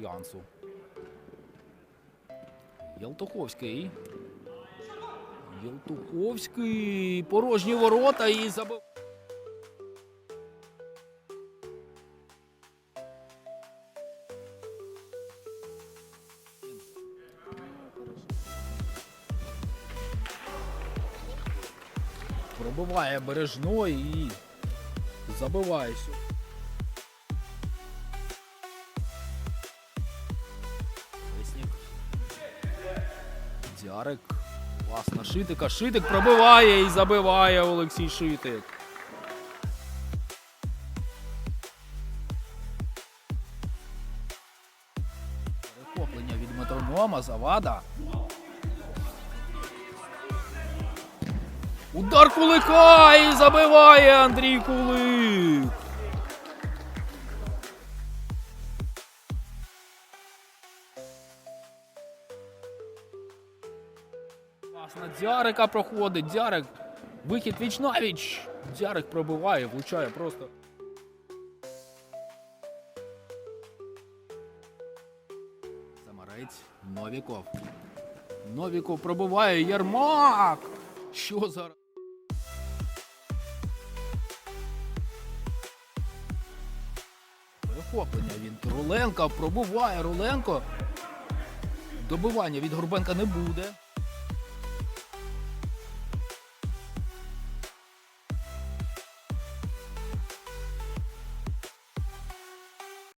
шансу. Єлтуховський. Єлтуховський. Порожні ворота і забив. Пробиває бережно і забиває сьогодні. Дярик. Пас на Шитика. Шитик пробиває і забиває Олексій Шитик. Перехоплення від метронома. Завада. Удар кулика і забиває Андрій Кулик. Пас на Дярика проходить. Дярик. Вихід віч навіч. Дярик пробиває, влучає просто. Самарець. Новіков. Новіков пробиває. Єрмак. Що зараз? Перехоплення від Руленка пробуває Руленко. Добивання від Горбенка не буде.